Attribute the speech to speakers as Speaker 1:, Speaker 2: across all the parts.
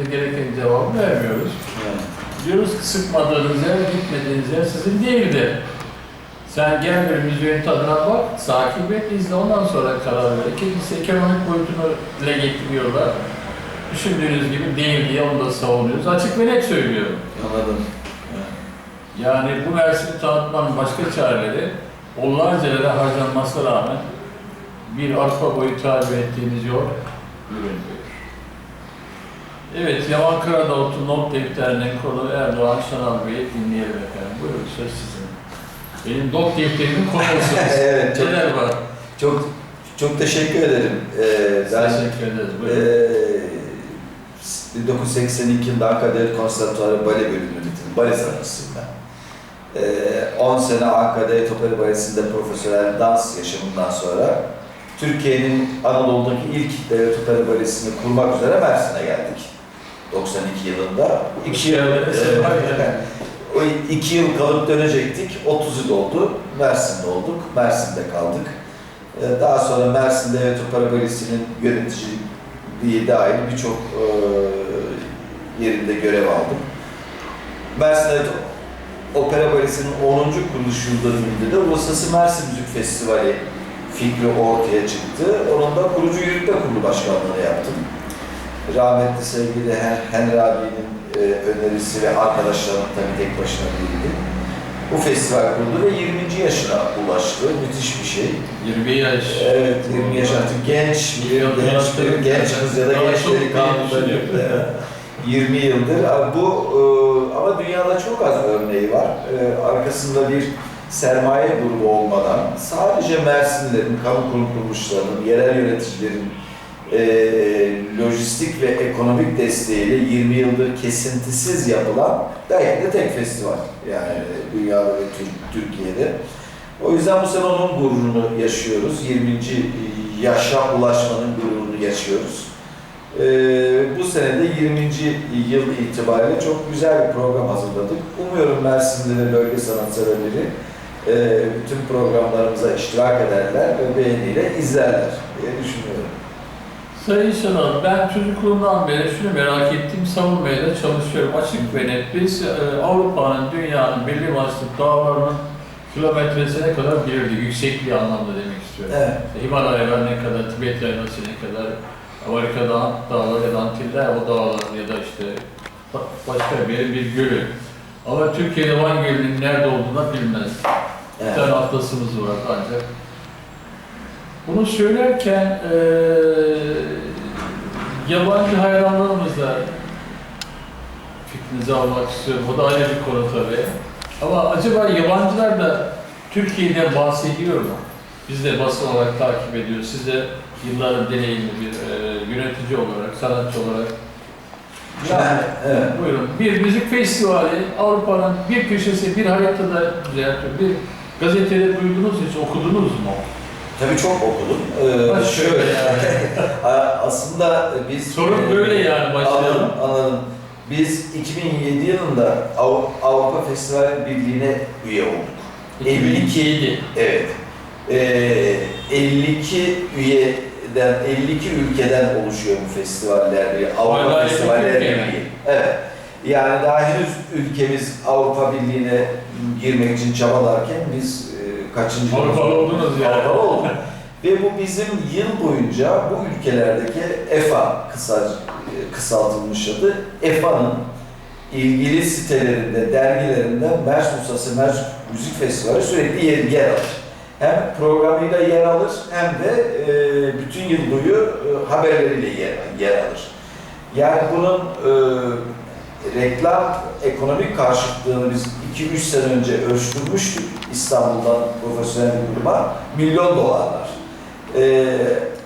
Speaker 1: de gereken cevabı vermiyoruz.
Speaker 2: Evet.
Speaker 1: Diyoruz ki sıkmadığınız yer, gitmediğiniz yer sizin değildi. Sen gel bir müziğin tadına bak, takip et, izle ondan sonra karar ver. İkincisi ekonomik boyutunu dile getiriyorlar. Düşündüğünüz gibi değil diye onu da savunuyoruz. Açık ve net söylüyorum.
Speaker 2: Anladım.
Speaker 1: Yani bu Mersin'i tanıtmanın başka çareleri onlarca lira harcanmasına rağmen bir arpa boyu tabi ettiğimiz yol görünmüyor. Evet, Yaman Karadağıt'ın not defterinin konu Erdoğan Şanal Bey'i dinleyelim efendim. Buyurun söz sizin. Benim not defterimin konusunuz.
Speaker 2: Evet, çok-
Speaker 1: Neler var?
Speaker 2: Çok çok teşekkür ederim. Ee, ben
Speaker 1: Teşekkür ederiz.
Speaker 2: Ee,
Speaker 1: Buyurun.
Speaker 2: 1982 yılında Devlet Konservatuarı Bale bölümünü bitirdim. Bale sanatçısıyım ben. Ee, 10 sene Ankara Devlet Opera Balesi'nde profesyonel dans yaşamından sonra Türkiye'nin Anadolu'daki ilk devlet opera balesini kurmak üzere Mersin'e geldik. 92 yılında. İki yıl, e, o iki yıl kalıp dönecektik. 30 yıl oldu. Mersin'de olduk. Mersin'de kaldık. Ee, Daha sonra Mersin Devlet Opera Balesi'nin yöneticiliği dahil birçok e, yerinde görev aldım. Mersin Devlet Opera Balesi'nin 10. kuruluş yıl dönümünde de Uluslararası Mersin Müzik Festivali fikri ortaya çıktı. Onun da kurucu yürütme kurulu başkanlığını yaptım. Rahmetli sevgili Hen- Henry abinin e, önerisi ve arkadaşlarım tabii tek başına değildi. Bu festival kuruldu ve 20. yaşına ulaştı. Müthiş bir şey.
Speaker 1: 20 yaş.
Speaker 2: Evet, 20 yaş artık genç,
Speaker 1: Milyon
Speaker 2: genç, kız ya da
Speaker 1: Daha
Speaker 2: genç
Speaker 1: çok
Speaker 2: delikanlı.
Speaker 1: genç.
Speaker 2: Evet. 20 yıldır. Bu e, ama dünyada çok az örneği var. E, Arkasında bir sermaye grubu olmadan sadece Mersinlilerin, kamu kurum kuruluşlarının, yerel yöneticilerin e, lojistik ve ekonomik desteğiyle 20 yıldır kesintisiz yapılan belki de tek festival yani dünyada ve Tür- Türkiye'de. O yüzden bu sene onun gururunu yaşıyoruz. 20. yaşa ulaşmanın gururunu yaşıyoruz. Ee, bu sene de 20. yıl itibariyle çok güzel bir program hazırladık. Umuyorum Mersin'de ve bölge sanatseverleri e, bütün programlarımıza iştirak ederler ve beğeniyle izlerler diye düşünüyorum.
Speaker 1: Sayın Şenol, ben çocukluğumdan beri şunu merak ettiğim savunmaya da çalışıyorum. Açık ve net biz e, Avrupa'nın, dünyanın belli başlı dağlarının kilometresine kadar bilirdik. Yüksekliği anlamda demek istiyorum.
Speaker 2: Evet.
Speaker 1: Himalayalar ne kadar, Tibet Yaylası'na ne kadar, Amerika dağ, dağları ya da Antiller o dağların ya da işte ba- başka bir bir gölü. Ama Türkiye'de Van Gölü'nün nerede olduğunu bilmez. Bir
Speaker 2: Evet.
Speaker 1: tane atlasımız var ancak. Bunu söylerken eee yabancı hayranlarımızla fikrinizi almak istiyorum. O da ayrı bir konu tabii. Ama acaba yabancılar da Türkiye'den bahsediyor mu? Biz de basın olarak takip ediyoruz. Siz de yılların deneyimli bir eee, yönetici olarak, sanatçı olarak.
Speaker 2: Yani, evet.
Speaker 1: Buyurun. Bir müzik festivali Avrupa'nın bir köşesi bir haritada düzeltiyor. Bir gazetede duydunuz hiç okudunuz mu?
Speaker 2: Tabii çok okudum. Ee, şöyle,
Speaker 1: yani.
Speaker 2: Aslında biz...
Speaker 1: Sorun böyle yani başlayalım.
Speaker 2: Anladım, anladım. Biz 2007 yılında Av- Avrupa Festival Birliği'ne üye olduk.
Speaker 1: 2002'ydi.
Speaker 2: Evet. Ee, 52 üyeden, 52 ülkeden oluşuyor bu festivaller. Avrupa
Speaker 1: Hala 52
Speaker 2: Festivaller? Birliği. Evet. Yani daha henüz ülkemiz Avrupa Birliği'ne girmek için çabalarken biz e, kaçıncı
Speaker 1: Avrupalı oldunuz yani.
Speaker 2: Avrupalı olduk. Ve bu bizim yıl boyunca bu ülkelerdeki EFA kısa, kısaltılmış adı EFA'nın ilgili sitelerinde, dergilerinde Mers Uluslararası Mers Müzik Festivali sürekli yer, yer alır. Hem programıyla yer alır hem de e, bütün yıl boyu e, haberleriyle yer, yer alır. Yani bunun e, reklam ekonomik karşıtlığını biz 2-3 sene önce ölçtürmüştük İstanbul'dan profesyonel bir kuruma milyon dolarlar. E,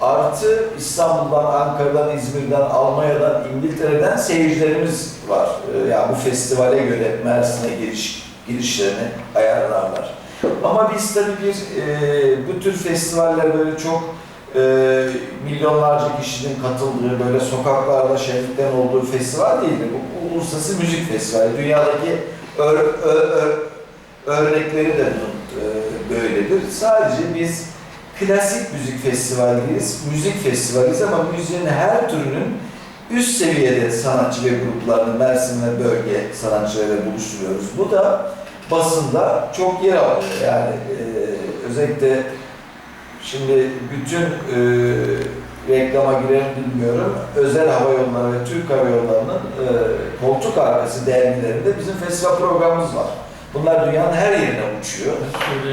Speaker 2: artı İstanbul'dan, Ankara'dan, İzmir'den, Almanya'dan, İngiltere'den seyircilerimiz var. E, yani bu festivale göre Mersin'e giriş girişlerini ayarlarlar. Ama biz tabii bir e, bu tür festivaller böyle çok e, milyonlarca kişinin katıldığı, böyle sokaklarda şenliklerin olduğu festival değildir. Bu uluslararası müzik festivali. Dünyadaki ör, ö- ö- örnekleri de bunun e, böyledir. Sadece biz klasik müzik festivaliyiz, müzik festivaliyiz ama müziğin her türünün üst seviyede sanatçı ve gruplarını Mersin ve bölge sanatçılarıyla buluşturuyoruz. Bu da basında çok yer alıyor. Yani e, özellikle şimdi bütün e, reklama girer bilmiyorum. Özel hava yolları ve Türk Hava Yolları'nın e, koltuk arkası dergilerinde bizim festival programımız var. Bunlar dünyanın her yerine uçuyor.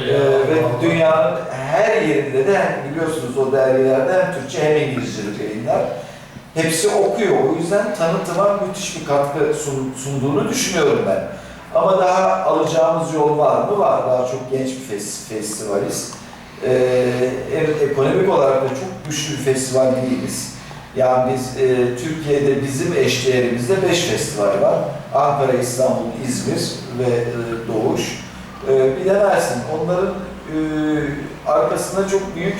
Speaker 2: Ee, ve dünyanın her yerinde de biliyorsunuz o dergilerde hem Türkçe hem İngilizce yayınlar. Hepsi okuyor. O yüzden tanıtıma müthiş bir katkı sun- sunduğunu düşünüyorum ben. Ama daha alacağımız yol var mı? Var. Daha çok genç bir fes- festivaliz. Ee, evet, ekonomik olarak da çok güçlü bir festival değiliz. Yani biz e, Türkiye'de bizim eşdeğerimizde 5 festival var. Ankara, İstanbul, İzmir ve e, Doğuş. Ee, bir de Mersin. Onların e, arkasında çok büyük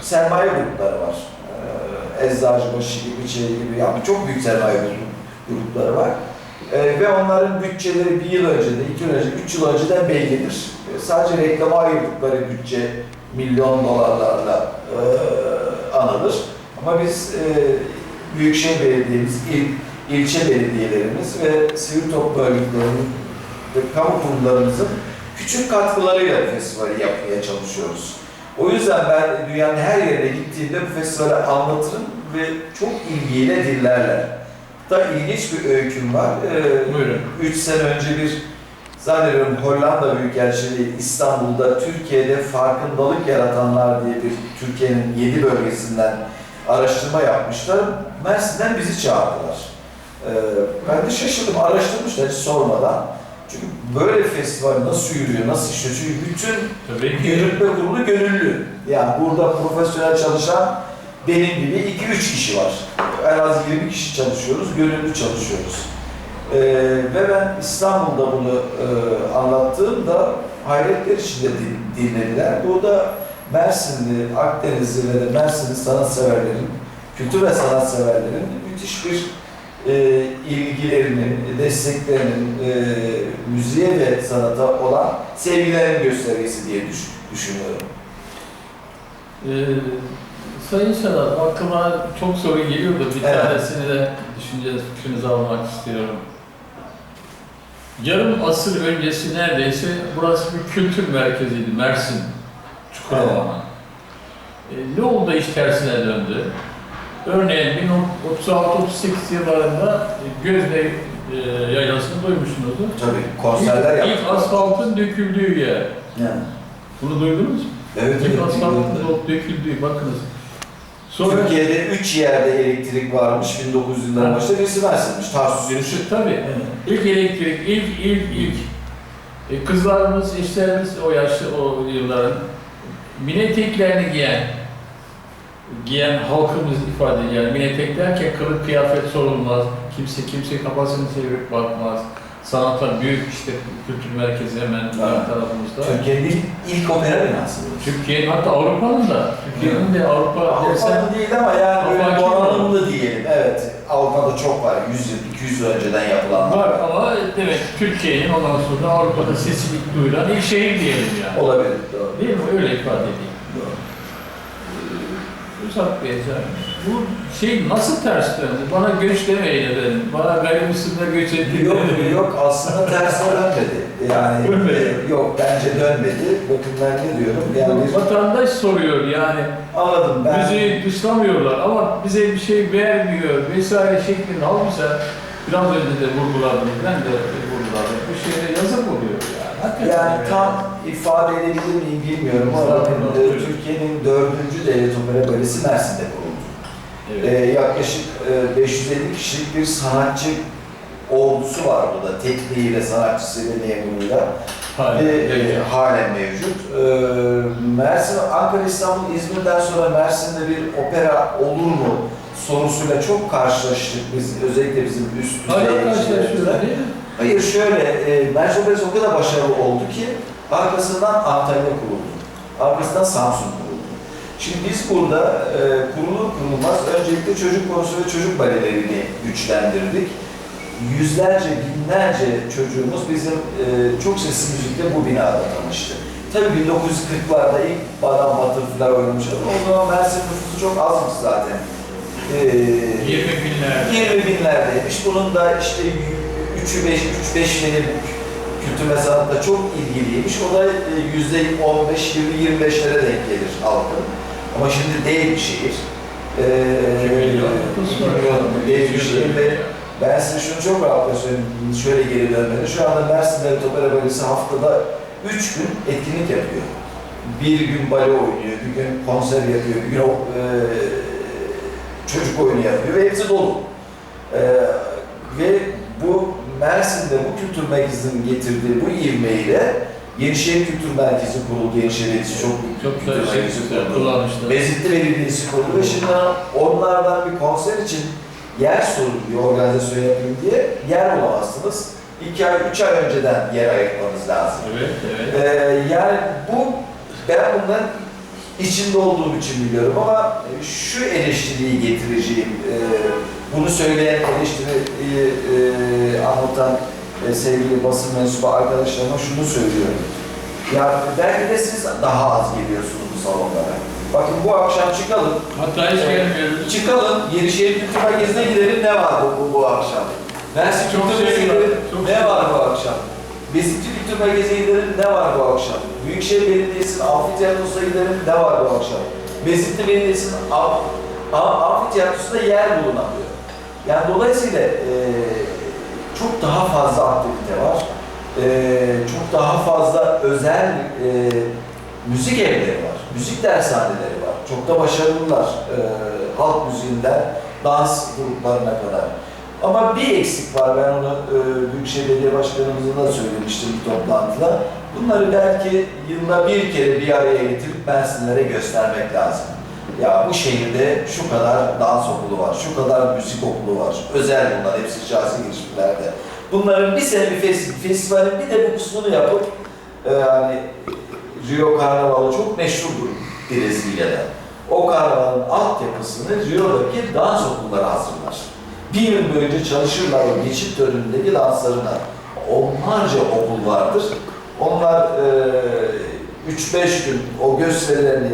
Speaker 2: sermaye grupları var. Ee, Eczacıbaşı gibi, şey gibi, yani çok büyük sermaye grup- grupları var. Ee, ve onların bütçeleri bir yıl önce de, iki yıl önce, üç yıl önceden bellidir. Ee, sadece reklama ayırdıkları bütçe milyon dolarlarla e, anılır. Ama biz e, Büyükşehir Belediye'miz, il, ilçe belediyelerimiz ve sivil toplum örgütlerinin ve kamu kurumlarımızın küçük katkılarıyla bu festivali yapmaya çalışıyoruz. O yüzden ben dünyanın her yerine gittiğimde bu festivali anlatırım ve çok ilgiyle dinlerler. Da ilginç bir öyküm var. Ee,
Speaker 1: Buyurun.
Speaker 2: Üç sene önce bir zannediyorum Hollanda Büyükelçiliği İstanbul'da Türkiye'de farkındalık yaratanlar diye bir Türkiye'nin yedi bölgesinden araştırma yapmışlar. Mersin'den bizi çağırdılar. Ee, ben de şaşırdım, araştırmışlar hiç sormadan. Çünkü böyle festival nasıl yürüyor, nasıl işliyor? Çünkü bütün yürütme kurulu gönüllü. Yani burada profesyonel çalışan benim gibi 2-3 kişi var. En az 20 kişi çalışıyoruz, gönüllü çalışıyoruz. Ee, ve ben İstanbul'da bunu e, anlattığımda hayretler içinde din- dinlediler. Burada Mersinli, Akdenizli ve de Mersinli sanatseverlerin, kültür ve sanatseverlerin müthiş bir e, ilgilerinin, desteklerinin e, müziğe ve sanata olan sevgilerin göstergesi diye düş- düşünüyorum.
Speaker 1: Ee, Sayın Şadat, aklıma çok soru geliyor da bir
Speaker 2: Evet.
Speaker 1: tanesini de düşünce fikrinizi almak istiyorum. Yarım asır öncesi neredeyse burası bir kültür merkeziydi Mersin, Çukurova. Ee, ne oldu iş tersine döndü? Örneğin 1936-38 yıllarında Gözde e, yaylasını duymuşsunuzdur.
Speaker 2: Tabii konserler
Speaker 1: İlk,
Speaker 2: yaptık.
Speaker 1: ilk asfaltın döküldüğü yer.
Speaker 2: Yani.
Speaker 1: Bunu duydunuz mu?
Speaker 2: Evet,
Speaker 1: İlk
Speaker 2: evet,
Speaker 1: asfaltın döküldüğü, bakınız. Sonra
Speaker 2: Türkiye'de 3 yerde elektrik varmış 1900'lerin başında birisi Mersin'miş. Tarsus birisi.
Speaker 1: Tabii. İlk elektrik, ilk, ilk, ilk. E, kızlarımız, eşlerimiz o yaşlı o yılların mini eteklerini giyen, giyen halkımız ifade ediyor. Mini etek derken kılık kıyafet sorulmaz, kimse kimse kafasını çevirip bakmaz. Sanatlar büyük işte kültür merkezi hemen
Speaker 2: Evet.
Speaker 1: tarafımızda.
Speaker 2: Türkiye'nin ilk opera binası.
Speaker 1: Türkiye'nin hatta Avrupa'nın da, Türkiye'nin de Avrupa
Speaker 2: Avrupa'da değil ama yani böyle donanımlı diyelim. Evet. Avrupa'da çok var. 100 yıl, 200 yıl önceden yapılanlar.
Speaker 1: var ama demek Türkiye'nin ondan sonra Avrupa'da sesini duyuran ilk şehir diyelim yani.
Speaker 2: Olabilir. Doğru.
Speaker 1: Değil mi? Öyle ifade edeyim.
Speaker 2: Doğru.
Speaker 1: Uzatmayacağım. Bu şey nasıl ters döndü? Bana göç demeyin efendim. Bana gayrimüslimler göç etti.
Speaker 2: Yok yok aslında tersine dönmedi. Yani
Speaker 1: Dönmedi.
Speaker 2: e, yok bence dönmedi. Bakın ben ne diyorum? Yani bir-
Speaker 1: Vatandaş soruyor yani.
Speaker 2: anladım ben.
Speaker 1: Bizi dışlamıyorlar ama bize bir şey vermiyor vesaire şeklinde halbuki biraz önce de vurguladım. Ben de vurguladım. Bu şeyde yazık oluyor yani. Hakikaten
Speaker 2: Yani tam ifade edebilir miyim bilmiyorum ama
Speaker 1: Estağfurullah,
Speaker 2: e,
Speaker 1: buyurun.
Speaker 2: Türkiye'nin dördüncü devlet opera balesi Mersin'de kuruldu.
Speaker 1: Evet.
Speaker 2: E, yaklaşık e, 550 kişilik bir sanatçı ordusu var burada. Tekniğiyle, sanatçısıyla, memuruyla. Ve
Speaker 1: evet.
Speaker 2: e, halen mevcut. E, Mersin, Ankara, İstanbul, İzmir'den sonra Mersin'de bir opera olur mu sorusuyla çok karşılaştık biz, özellikle bizim üst düzey? Hayır şöyle, e, Mersin Operası o kadar başarılı oldu ki arkasından Antalya kuruldu. Arkasından Samsun kuruldu. Şimdi biz burada e, kurulur kurulmaz öncelikle çocuk konusu ve çocuk balelerini güçlendirdik. Yüzlerce, binlerce çocuğumuz bizim e, çok sesli müzikle bu binada tanıştı. Tabii 1940'larda ilk Badam Butterfly oynamış ama o zaman Mersin nüfusu çok azmış zaten. e,
Speaker 1: 20 binler.
Speaker 2: 20 binlerdeymiş. Bunun da işte 3'ü 5, 3 5 bini kültür ve sanatla çok ilgiliymiş. O da e, yüzde 15, 20, 25'lere denk gelir halkın. Ama şimdi değil bir şehir. Ee,
Speaker 1: milyon.
Speaker 2: değil bir şehir ve ben size şunu çok rahatla söyleyeyim, şöyle geri dönmeli. Şu anda Mersin Devlet Opera Balesi haftada 3 gün etkinlik yapıyor. Bir gün bale oynuyor, bir gün konser yapıyor, bir gün e, çocuk oyunu yapıyor ve hepsi dolu. E, ve bu Mersin'de bu kültür merkezinin getirdiği bu ivmeyle Yenişehir Kültür Merkezi kuruldu. Yenişehir Belediyesi çok büyük
Speaker 1: Çok
Speaker 2: kültür
Speaker 1: da
Speaker 2: merkezi
Speaker 1: şey
Speaker 2: kuruldu. Bezitli Belediyesi kurdu ve şimdi onlardan bir konser için yer soruluyor, organizasyon yapayım diye yer bulamazsınız. İki ay, üç ay önceden yer ayırtmanız lazım.
Speaker 1: Evet, evet.
Speaker 2: Ee, yani bu, ben bundan içinde olduğum için biliyorum ama şu eleştiriyi getireceğim, e, bunu söyleyen, eleştiriyi e, anlatan e, sevgili basın mensubu arkadaşlarıma şunu söylüyorum. Ya belki de siz daha az geliyorsunuz bu salonlara. Bakın bu akşam çıkalım,
Speaker 1: Hatta hiç gelmiyoruz.
Speaker 2: Çıkalım, Yenişehir Kültür Merkezi'ne gidelim. Ne var bu, bu, bu akşam? Mersin
Speaker 1: Çok
Speaker 2: Kültür
Speaker 1: şey var,
Speaker 2: gidelim.
Speaker 1: çok
Speaker 2: Ne
Speaker 1: şey
Speaker 2: var bu akşam? Bezikçi Kültür Merkezi'ne gidelim. Ne var bu akşam? Büyükşehir Belediyesi'nin amfiteyatrosuna gidelim. Ne var bu akşam? Bezikli Belediyesi'nin am, am, amfiteyatrosunda yer bulunamıyor. Yani dolayısıyla eee çok daha fazla aktivite var. Eee, çok daha fazla özel eee, müzik evleri var. Müzik dershaneleri var. Çok da başarılılar. Eee, halk müziğinden dans gruplarına kadar. Ama bir eksik var. Ben onu e, Büyükşehir Belediye Başkanımızla da söylemiştim bir toplantıda. Bunları belki yılda bir kere bir araya getirip Mersinlere göstermek lazım. Ya bu şehirde şu kadar dans okulu var, şu kadar müzik okulu var. Özel bunlar, hepsi şahsi girişimlerde. Bunların bir sene bir festival, festivalin bir de bu kısmını yapıp e, hani Rio Karnavalı çok meşhurdur Brezilya'da. O karnavalın altyapısını Rio'daki dans okulları hazırlar. Bir yıl boyunca çalışırlar o geçit törenindeki danslarına. Onlarca okul vardır. Onlar e, 3-5 gün o gösterilerini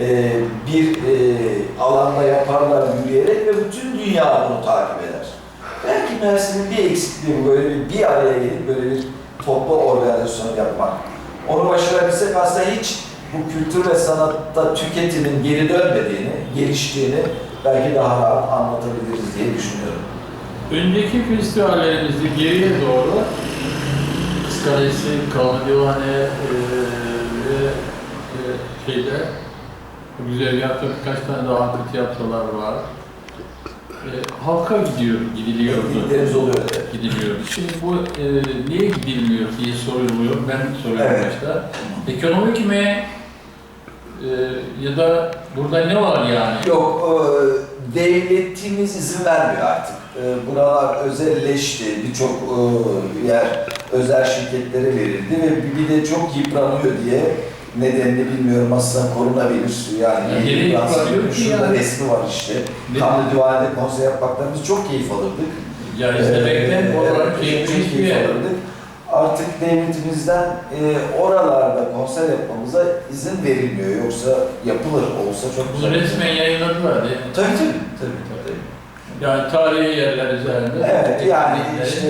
Speaker 2: e, bir e, alanda yaparlar yürüyerek ve bütün dünya bunu takip eder. Belki Mersin'in bir eksikliği böyle bir, bir araya gelip böyle bir toplu organizasyon yapmak. Onu başarabilsek aslında hiç bu kültür ve sanatta tüketimin geri dönmediğini, geliştiğini belki daha rahat anlatabiliriz diye düşünüyorum.
Speaker 1: Önceki festivallerimizde geriye doğru Skalesi, Kalmadivane e, ve e, şeyde güzel yaptık birkaç tane daha arka tiyatrolar var. E, halka gidiyor, gidiliyordu.
Speaker 2: Etkinliklerimiz oluyor. evet.
Speaker 1: Gidiliyordu. Şimdi bu e, niye gidilmiyor diye soruluyor. Ben soruyorum
Speaker 2: Evet.
Speaker 1: başta. Ekonomik mi? E, ya da burada ne var yani?
Speaker 2: Yok, e, devletimiz izin vermiyor artık. E, Buralar özelleşti, birçok e, yer özel şirketlere verildi ve bir de çok yıpranıyor diye nedenini bilmiyorum aslında korunabilir. Yani
Speaker 1: Ya
Speaker 2: niye
Speaker 1: nereye
Speaker 2: yıpransın?
Speaker 1: yıpranıyor ki
Speaker 2: Şurada
Speaker 1: yani?
Speaker 2: resmi var işte.
Speaker 1: Ne-
Speaker 2: Kanlı Divane'de konser yapmaktan biz çok keyif alırdık.
Speaker 1: Ya izlemekten
Speaker 2: Ee,
Speaker 1: olarak keyifli
Speaker 2: çok keyif alırdık. Artık devletimizden e, oralarda konser yapmamıza izin verilmiyor. Yoksa yapılır olsa çok
Speaker 1: Bunu
Speaker 2: güzel.
Speaker 1: resmen yayınladılar değil mi?
Speaker 2: Tabii tabii. tabii, tabii.
Speaker 1: Yani tarihi yerler üzerinde.
Speaker 2: Evet yani işte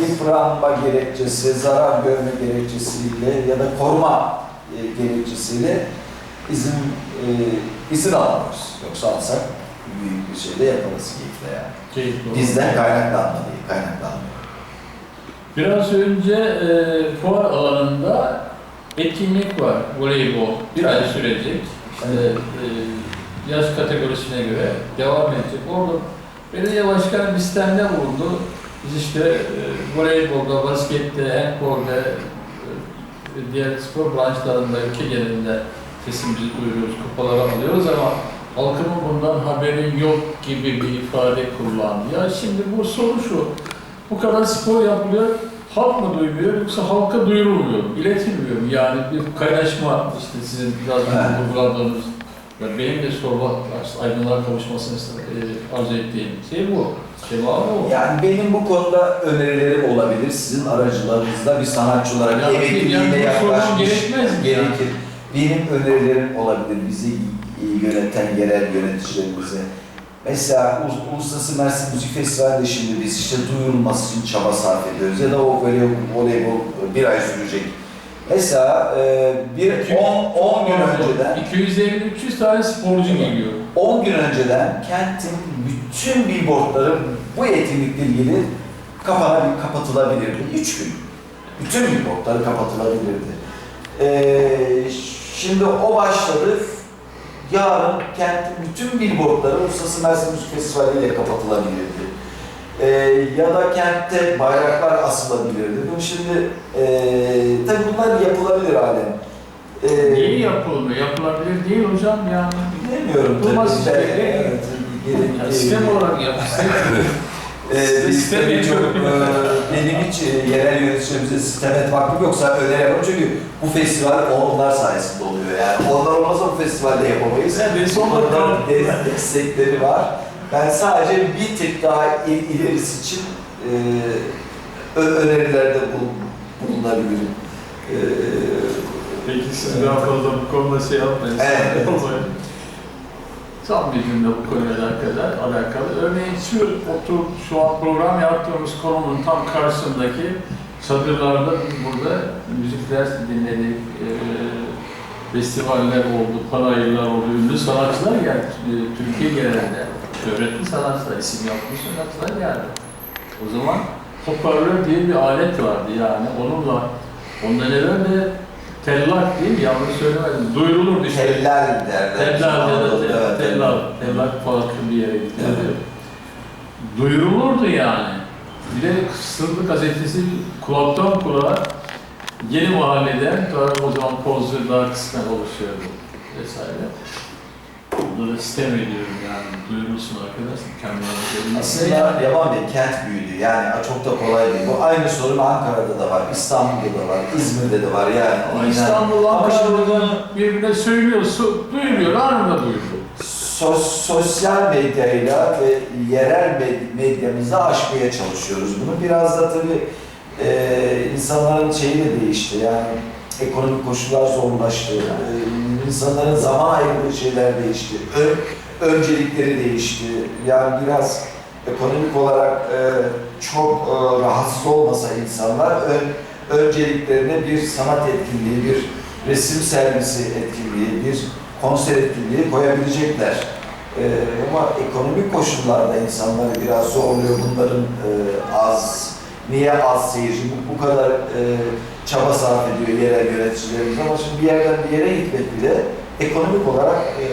Speaker 2: yıpranma gerekçesi, zarar görme gerekçesiyle ya da koruma e, gerekçesiyle izin e, izin alamıyoruz. Yoksa alsak büyük bir şeyde yaparız keyifle yani.
Speaker 1: Keyifli.
Speaker 2: Bizden kaynaklanmalı, kaynaklanmıyor.
Speaker 1: Biraz önce e, fuar alanında etkinlik var. Voleybol. Bir ay sürecek. İşte e, yaş kategorisine göre devam edecek. Orada belediye başkanı listemde bulundu. Biz işte e, voleybolda, baskette, handbolda, e, diğer spor branşlarında ülke genelinde sesimizi duyuruyoruz, kupaları alıyoruz ama halkımın bundan haberin yok gibi bir ifade kullandı. Ya şimdi bu soru şu, bu kadar spor yapılıyor, halk mı duymuyor yoksa halka duyurulmuyor, mu, iletilmiyor mu? Yani bir kaynaşma, işte sizin biraz vurguladığınız, ve benim de soru aydınlar kavuşmasını e, arzu ettiğim şey bu. Cevabı o.
Speaker 2: Yani benim bu konuda önerilerim olabilir. Sizin aracılığınızda bir sanatçı olarak
Speaker 1: Yani
Speaker 2: emekliliğine
Speaker 1: yani
Speaker 2: yaklaşmış
Speaker 1: gerekmez
Speaker 2: gerekir. Benim önerilerim olabilir bizi yöneten yerel yöneticilerimize. Mesela Ulus- Uluslararası Mersin Müzik Festivali'nde şimdi biz işte duyurulması için çaba sarf ediyoruz. Ya da o voleybol, voleybol bir ay sürecek. Mesela e, bir 10 10 gün önceden
Speaker 1: 250-300 tane sporcu geliyor.
Speaker 2: 10 gün önceden kentin bütün billboardları bu etkinlikle ilgili kapanabilir, kapatılabilirdi. 3 gün. Bütün billboardları kapatılabilirdi. Ee, şimdi o başladı. Yarın kentin bütün billboardları Uluslararası Mersin Müzik Festivali ile kapatılabilirdi. Ee, ya da kentte bayraklar asılabilirdi. Bu şimdi e, tabii bunlar yapılabilir halen. Ee,
Speaker 1: Niye yapılmıyor? Yapılabilir değil hocam yani.
Speaker 2: Bilmiyorum tabii.
Speaker 1: Durmaz
Speaker 2: Ben-
Speaker 1: işte.
Speaker 2: evet,
Speaker 1: Yani
Speaker 2: geri-
Speaker 1: sistem olarak yap. sistem.
Speaker 2: Ee, biz
Speaker 1: Sistem
Speaker 2: tabii çok, e, benim hiç e, yerel yöneticilerimize sistem etmek hakkım yoksa öyle yapamam çünkü bu festival onlar sayesinde oluyor yani. Onlar olmazsa bu festivalde yapamayız.
Speaker 1: De son
Speaker 2: Onların
Speaker 1: dakika-
Speaker 2: de- destekleri var. Ben sadece bir tık daha il- ilerisi için e, önerilerde bulun, bulunabilirim. E,
Speaker 1: Peki siz daha fazla bu konuda şey yapmayın.
Speaker 2: Evet.
Speaker 1: Tam bir cümle bu konuyla alakalı. alakalı. Örneğin şu, oturup şu an program yaptığımız konunun tam karşısındaki çadırlarda burada müzikler dinledik, e, festivaller oldu, panayırlar oldu, ünlü sanatçılar geldi. Türkiye genelinde şöhretli sanatçılar, isim yapmış sanatçılar geldi. O zaman hoparlör diye bir alet vardı yani onunla ondan evvel de tellak değil mi? Yanlış söylemedim. Duyurulurdu işte.
Speaker 2: Tellal derler.
Speaker 1: Tellal ya da
Speaker 2: Evet,
Speaker 1: te-
Speaker 2: evet.
Speaker 1: tellal, tellak farklı bir yere gidiyordu. Duyurulurdu yani. Bir de Sırlı gazetesi kulaktan kulağa yeni mahalleden, tabii o zaman Pozdur daha kısmen oluşuyordu vesaire. Bunları sistem ediyorum yani duyurulsun arkadaşlar kendilerine.
Speaker 2: Aslında Yaman Bey kent büyüdü. Yani çok da kolay değil. Bu aynı sorun Ankara'da da var, İstanbul'da da var, İzmir'de de var yani.
Speaker 1: İstanbul,
Speaker 2: Ama
Speaker 1: Ankara
Speaker 2: şimdi
Speaker 1: buradan birbirine söylüyor, so- duyuruyor, anında duyuruyor.
Speaker 2: sos- sosyal medyayla ve yerel med- medyamızla aşmaya çalışıyoruz bunu. Biraz da tabii e, insanların şeyi de değişti. Yani ekonomik koşullar zorlaştı. E, insanların zaman ayırdığı şeyler değişti. Ön- öncelikleri değişti. Yani biraz ekonomik olarak e, çok e, rahatsız olmasa insanlar ön, önceliklerine bir sanat etkinliği, bir resim sergisi etkinliği, bir konser etkinliği koyabilecekler. Ee, ama ekonomik koşullarda insanları biraz zorluyor bunların e, az, niye az seyirci, bu, bu kadar e, çaba sarf ediyor yerel yöneticilerimiz ama şimdi bir yerden bir yere gitmek bile ekonomik olarak e,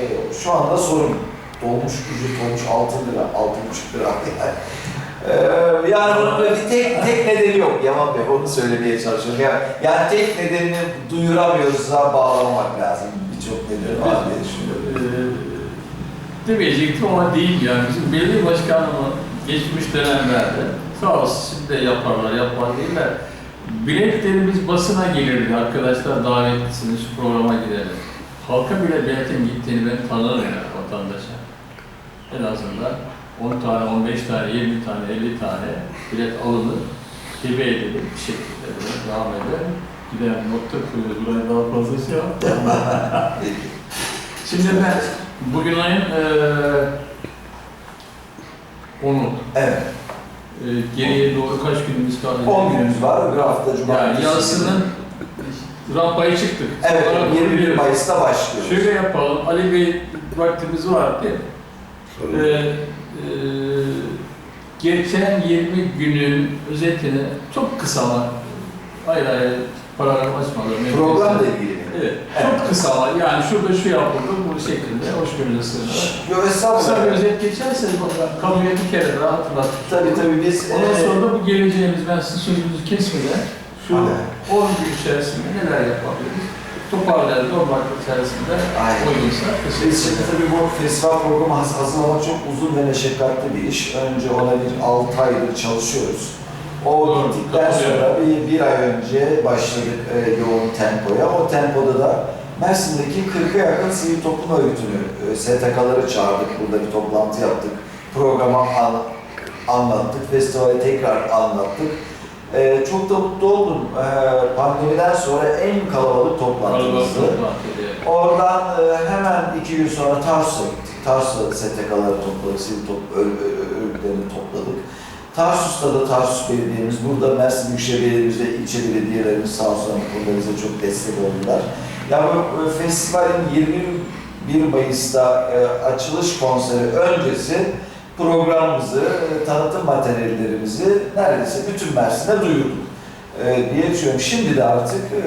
Speaker 2: şu anda sorun. Dolmuş ücret olmuş 6 lira, 6,5 lira yani. Ee, yani bunun bir tek, tek nedeni yok Yaman Bey, onu söylemeye çalışıyorum. Yani, yani tek nedenini duyuramıyoruz'a bağlamak lazım. Birçok nedeni var diye düşünüyorum.
Speaker 1: Ee, demeyecektim ama değil yani. Bizim belediye başkanımın geçmiş dönemlerde sağ olsun şimdi de yaparlar, yapar değiller. Biletlerimiz basına gelirdi arkadaşlar davetlisiniz şu programa gidelim. Halka bile biletin gittiğini ben tanırım yani vatandaşa. En azından 10 tane, 15 tane, 20 tane, 50 tane bilet alınır, hibe edilir bir şekilde böyle devam eder. Gidelim nokta koyuyoruz, buraya daha fazla şey.
Speaker 2: Peki.
Speaker 1: Şimdi ben bugün ayın eee onu
Speaker 2: Evet,
Speaker 1: geriye doğru kaç günümüz kaldı?
Speaker 2: 10 günümüz var, bir hafta
Speaker 1: Yani
Speaker 2: cumartesi.
Speaker 1: yazısının rampaya çıktık.
Speaker 2: Evet,
Speaker 1: Sonra
Speaker 2: 21
Speaker 1: duruyoruz.
Speaker 2: Mayıs'ta başlıyoruz.
Speaker 1: Şöyle yapalım, Ali Bey vaktimiz var değil mi? Ee, eee, geçen 20 günün özetini çok kısa ama hayır hayır paragraf açmadan.
Speaker 2: Programla ilgili?
Speaker 1: Evet, çok kısa yani şurada şu yapıldı bu şekilde hoş gönüllü sığınarak.
Speaker 2: Yok
Speaker 1: Kısa bir
Speaker 2: estağfurullah.
Speaker 1: özet geçerseniz bana kamuya bir kere daha hatırlatmış.
Speaker 2: Tabii tabii biz...
Speaker 1: Ondan sonra da bu geleceğimiz, ben sizin sözünüzü kesmeden şu
Speaker 2: Hadi.
Speaker 1: 10 gün içerisinde neler yapabiliriz? O vakit içerisinde
Speaker 2: Aynen.
Speaker 1: uygunsa
Speaker 2: Biz şimdi tabii bu festival programı haz- hazırlamak çok uzun ve meşakkatli bir iş. Önce ona bir 6 aydır çalışıyoruz. O gittikten sonra bir, bir ay önce başladık e, yoğun tempoya. O tempoda da Mersin'deki 40'a yakın sivil toplum örgütünü, e, STK'ları çağırdık. Burada bir toplantı yaptık. Programı an- anlattık. Festivali tekrar anlattık. Ee, çok da mutlu oldum. Ee, pandemiden sonra en kalabalık toplantımızdı. Oradan e, hemen iki gün sonra Tarsus'a gittik. Tarsus'ta STK'ları topladık, sivil top, ör- ör- örgütlerini topladık. Tarsus'ta da Tarsus Belediye'miz, burada Mersin Büyükşehir Belediye'miz ve ilçe belediyelerimiz sağ olsun bu konuda bize çok destek oldular. Ya bu e, festivalin 21 Mayıs'ta e, açılış konseri öncesi programımızı, e, tanıtım materyallerimizi neredeyse bütün Mersin'e duyurduk e, diye düşünüyorum. Şimdi de artık e,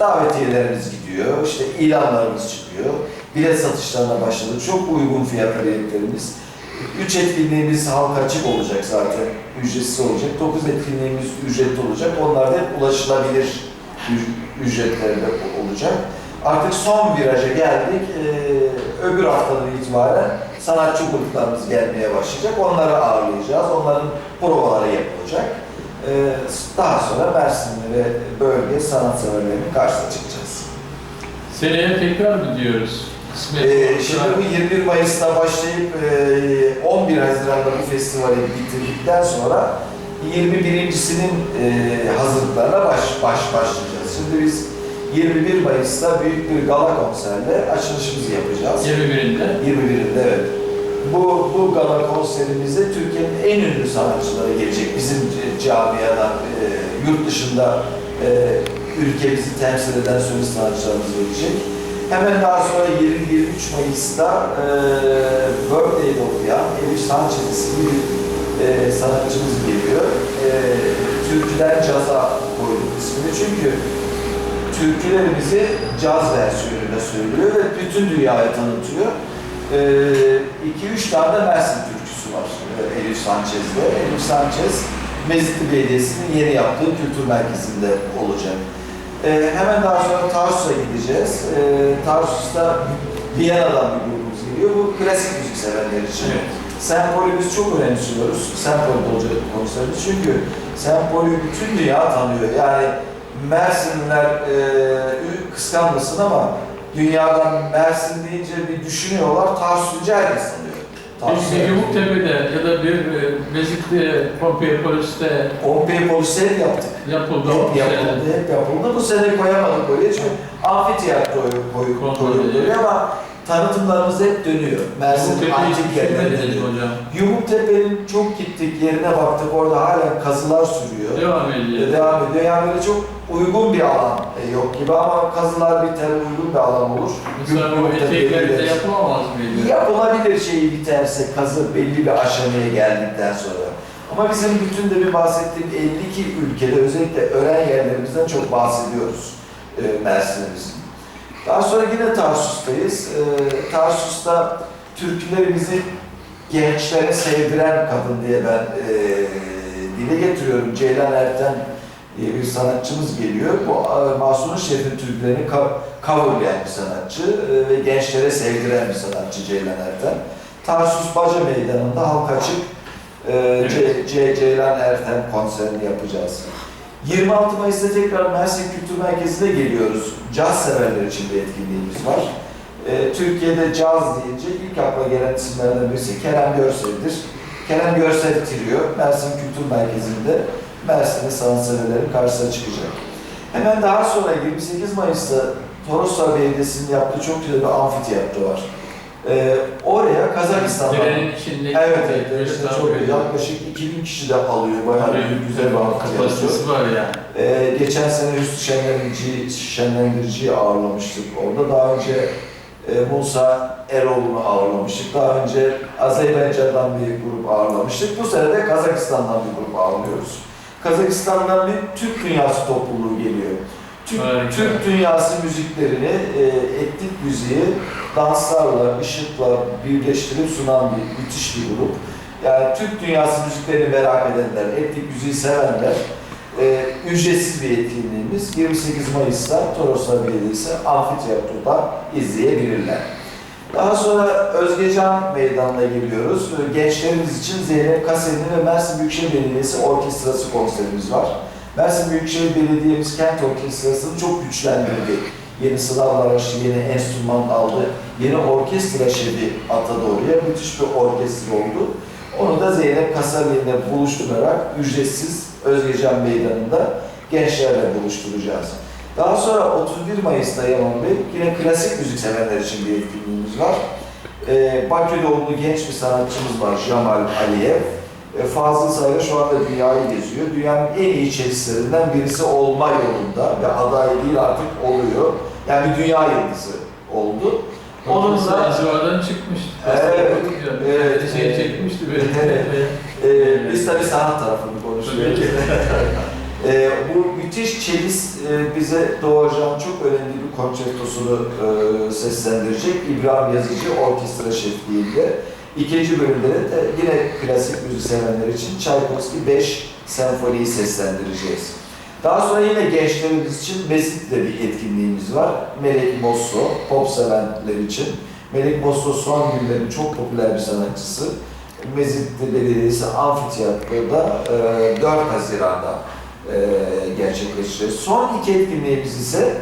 Speaker 2: davetiyelerimiz gidiyor, işte ilanlarımız çıkıyor, bilet satışlarına başladık. Çok uygun fiyatlı biletlerimiz. Üç etkinliğimiz halka açık olacak zaten, ücretsiz olacak. Dokuz etkinliğimiz ücretli olacak. Onlar da ulaşılabilir ü- ücretlerinde olacak. Artık son viraja geldik. Ee, öbür haftadan itibaren sanatçı gruplarımız gelmeye başlayacak. Onları ağırlayacağız. Onların provaları yapılacak. Ee, daha sonra Mersinli ve bölge sanatseverlerinin karşısına çıkacağız.
Speaker 1: Seneye tekrar mı diyoruz?
Speaker 2: Ee, şimdi bu 21 Mayıs'ta başlayıp e, 11 Haziran'da bu festivali bitirdikten sonra 21.sinin e, hazırlıklarına baş, baş başlayacağız. Şimdi biz 21 Mayıs'ta büyük bir gala konserle açılışımızı yapacağız.
Speaker 1: 21'inde.
Speaker 2: 21'inde evet. Bu, bu gala konserimizde Türkiye'nin en ünlü sanatçıları gelecek. Bizim camiadan, e, yurt dışında e, ülkemizi temsil eden solist sanatçılarımız gelecek. Hemen daha sonra 20-23 Mayıs'ta e, Birthday'de okuyan Elif Sanchez isimli bir e, sanatçımız geliyor. E, Türküden caza koyduk ismini çünkü türkülerimizi caz versiyonuyla söylüyor ve bütün dünyaya tanıtıyor. 2-3 tane de Mersin türküsü var e, Elif Sanchez'de. Elif Sanchez, Mezitli Belediyesi'nin yeni yaptığı kültür merkezinde olacak. E, hemen daha sonra Tarsus'a gideceğiz. E, Tarsus'ta Viyana'dan bir grubumuz geliyor. Bu klasik müzik sevenler için.
Speaker 1: Evet.
Speaker 2: Sempoli biz çok önemsiyoruz. Sempoli olacak konserimiz. Çünkü Sempoli bütün dünya tanıyor. Yani Mersinliler e, kıskanmasın ama dünyadan Mersin deyince bir düşünüyorlar. Tarsus'u herkes tanıyor.
Speaker 1: Biz bir Yumuktepe'de ya da bir e, Mezitli Pompei Polis'te
Speaker 2: Pompei polisi hep yaptık.
Speaker 1: yapıldı.
Speaker 2: Hep
Speaker 1: o sene.
Speaker 2: yapıldı, hep yapıldı. Bu sene koyamadık böyle çünkü amfiteyatro koy, koyuldu ama tanıtımlarımız hep dönüyor. Mersin antik yerlerine dönüyor.
Speaker 1: hocam.
Speaker 2: Yumuktepe'nin çok gittik yerine baktık orada hala kazılar sürüyor.
Speaker 1: Devam ediyor.
Speaker 2: devam ediyor. Yani böyle çok uygun bir alan e, yok gibi ama kazılar biter uygun bir alan olur.
Speaker 1: Mesela
Speaker 2: Yumuktepe'ye
Speaker 1: eteklerde yapılamaz mıydı?
Speaker 2: Yapılabilir şeyi biterse kazı belli bir aşamaya geldikten sonra. Ama bizim bütün de bir bahsettiğim 52 ülkede özellikle öğren yerlerimizden çok bahsediyoruz e, Mersin'imizin. Daha sonra yine Tarsus'tayız. E, Tarsus'ta türkülerimizi gençlere sevdiren kadın diye ben e, dile getiriyorum. Ceylan Erten diye bir sanatçımız geliyor. Bu e, Mahsuni Şerif'in türkülerini coverlayan bir sanatçı e, ve gençlere sevdiren bir sanatçı Ceylan Erten. Tarsus Baca Meydanı'nda halk açık e, C- C- Ceylan Erten konserini yapacağız. 26 Mayıs'ta tekrar Mersin Kültür Merkezi'ne geliyoruz. Caz severler için bir etkinliğimiz var. E, Türkiye'de caz deyince ilk akla gelen isimlerden birisi Kerem Görsel'dir. Kerem Görsel Trio Mersin Kültür Merkezi'nde Mersin'in sanatseverlerin karşısına çıkacak. Hemen daha sonra 28 Mayıs'ta Toroslar Belediyesi'nin yaptığı çok güzel bir amfiteyatro var. E, oraya Kazakistan'dan
Speaker 1: Trenin içindeki
Speaker 2: Evet, evet,
Speaker 1: tahmin
Speaker 2: çok
Speaker 1: ediyorum.
Speaker 2: yaklaşık 2000 kişi de alıyor. Bayağı bir güzel bir amfiteyatro.
Speaker 1: Kapasitesi var yani.
Speaker 2: Ee, geçen sene Hüsnü Şenlendirici, Şenlendirici'yi ağırlamıştık. Orada daha önce e, Musa Eroğlu'nu ağırlamıştık. Daha önce Azerbaycan'dan bir grup ağırlamıştık. Bu sene de Kazakistan'dan bir grup ağırlıyoruz. Kazakistan'dan bir Türk dünyası topluluğu geliyor. Türk,
Speaker 1: Harika.
Speaker 2: Türk dünyası müziklerini, e, etnik müziği danslarla, ışıkla birleştirip sunan bir müthiş bir grup. Yani Türk dünyası müziklerini merak edenler, etnik müziği sevenler, e, ücretsiz bir etkinliğimiz 28 Mayıs'ta Toroslar Belediyesi Amfiteyatro'da izleyebilirler. Daha sonra Özgecan Meydanı'na geliyoruz. Gençlerimiz için Zeynep Kasenli ve Mersin Büyükşehir Belediyesi Orkestrası konserimiz var. Mersin Büyükşehir Belediye'miz Kent Orkestrası'nı çok güçlendirdi. Yeni sınavlar açtı, yeni enstrüman aldı, yeni orkestra şefi atadı oraya. Müthiş bir orkestra oldu. Onu da Zeynep Kasabi ile buluşturarak ücretsiz Özgecan Meydanı'nda gençlerle buluşturacağız. Daha sonra 31 Mayıs'ta Yaman Bey yine klasik müzik sevenler için bir etkinliğimiz var. Ee, Bakü doğumlu genç bir sanatçımız var Jamal Aliyev. Ee, Fazıl Sayla şu anda dünyayı geziyor. Dünyanın en iyi çelistlerinden birisi olma yolunda ve aday değil artık oluyor. Yani bir dünya yıldızı oldu. Onunla
Speaker 1: Azıvardan çıkmış.
Speaker 2: Evet, evet.
Speaker 1: Şey
Speaker 2: evet.
Speaker 1: çekmişti böyle.
Speaker 2: Evet. Ee, biz tabii sanat tarafını konuşuyoruz. Ee, bu müthiş çelis e, bize doğacağın çok önemli bir konçertosunu e, seslendirecek İbrahim Yazıcı orkestra şefliğinde. İkinci bölümde de yine klasik müzik sevenler için Tchaikovsky 5 senfoniyi seslendireceğiz. Daha sonra yine gençlerimiz için Mesit'le bir etkinliğimiz var. Melek Mosso, pop sevenler için. Melek Mosso son günlerin çok popüler bir sanatçısı. Mezitli Belediyesi Amfiteyatro'da e, 4 Haziran'da e, gerçekleştireceğiz. Son iki etkinliğimiz ise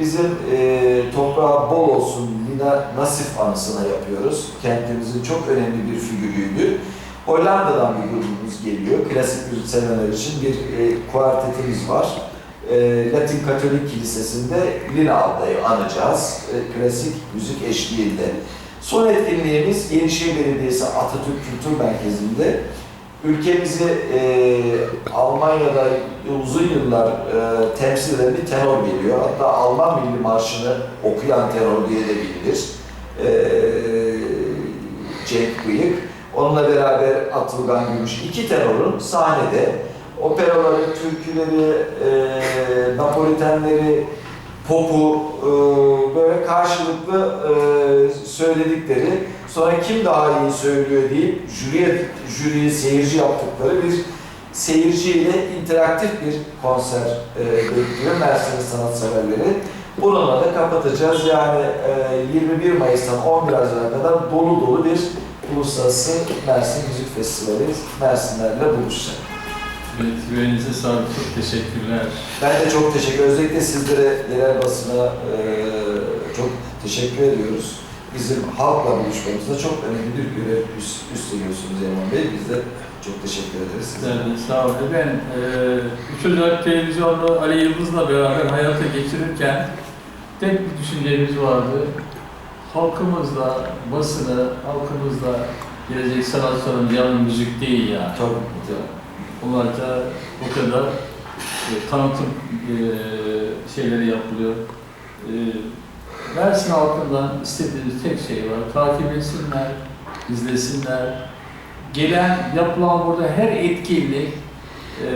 Speaker 2: bizim e, toprağı bol olsun Lina Nasif anısına yapıyoruz. Kentimizin çok önemli bir figürüydü. Hollanda'dan bir grubumuz geliyor. Klasik müzik sevenler için bir e, kuartetimiz var. E, Latin Katolik Kilisesi'nde Lina ablayı anacağız. E, klasik müzik eşliğinde. Son etkinliğimiz Yenişehir Belediyesi Atatürk Kültür Merkezi'nde ülkemizi e, Almanya'da uzun yıllar e, temsil eden bir tenor geliyor. Hatta Alman Milli Marşı'nı okuyan tenor diye de bilinir. E, Cenk Bıyık. Onunla beraber Atılgan Gümüş. iki tenorun sahnede operaları, türküleri, e, Napolitenleri, popu e, böyle karşılıklı e, söyledikleri sonra kim daha iyi söylüyor deyip jüriye, jüriye seyirci yaptıkları bir seyirciyle interaktif bir konser e, bekliyor Mersin sanatseverleri. Bununla da kapatacağız. Yani e, 21 Mayıs'tan 11 Haziran'a kadar dolu dolu bir Uluslararası Mersin Müzik Festivali Mersinlerle buluşacak.
Speaker 1: Evet, yüreğinize sağlık. Çok teşekkürler.
Speaker 2: Ben de çok teşekkür Özellikle sizlere, yerel basına e, çok teşekkür ediyoruz. Bizim halkla buluşmamızda çok önemli bir görev üst, üstleniyorsunuz Yaman Bey. Biz de çok teşekkür ederiz size.
Speaker 1: De sağ olun. Ben e, Üç Ocak televizyonda Ali Yıldız'la beraber hayata geçirirken tek bir düşüncemiz vardı. Halkımızla, basını, halkımızla gelecek sanatçıların yanı müzik değil yani.
Speaker 2: Tabii.
Speaker 1: Onlarca bu kadar e, tanıtım e, şeyleri yapılıyor. E, Mersin halkından istediğimiz tek şey var. Takip etsinler, izlesinler. Gelen, yapılan burada her etkinlik e,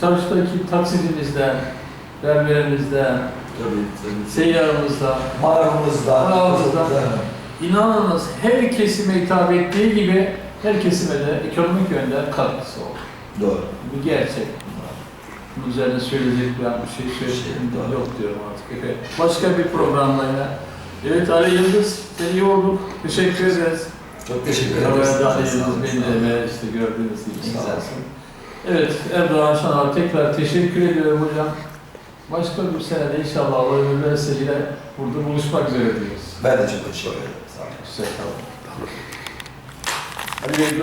Speaker 1: çalıştaki taksidimizden, berberimizden, seyyarımızdan,
Speaker 2: Manavımızdan.
Speaker 1: Manavımızdan. inanınız her kesime hitap ettiği gibi her kesime de ekonomik yönden katkısı oldu.
Speaker 2: Doğru.
Speaker 1: Bu gerçek. Bunun üzerine söyleyecek ben bir şey söyleyeyim
Speaker 2: Şey,
Speaker 1: yok diyorum artık. Başka bir programla yine. Evet Ali Yıldız, sen iyi olduk. Teşekkür ederiz.
Speaker 2: Çok teşekkür ederiz.
Speaker 1: de Ali. Yıldız beni de işte gördüğünüz gibi
Speaker 2: Sağ
Speaker 1: olsun. Evet Erdoğan Şan'a tekrar teşekkür ediyorum hocam. Başka bir senede inşallah Allah ömür verirse yine burada buluşmak üzere diyoruz.
Speaker 2: Ben de çok teşekkür ederim. Sağ olun.
Speaker 1: Hoşçakalın. Ali Bey,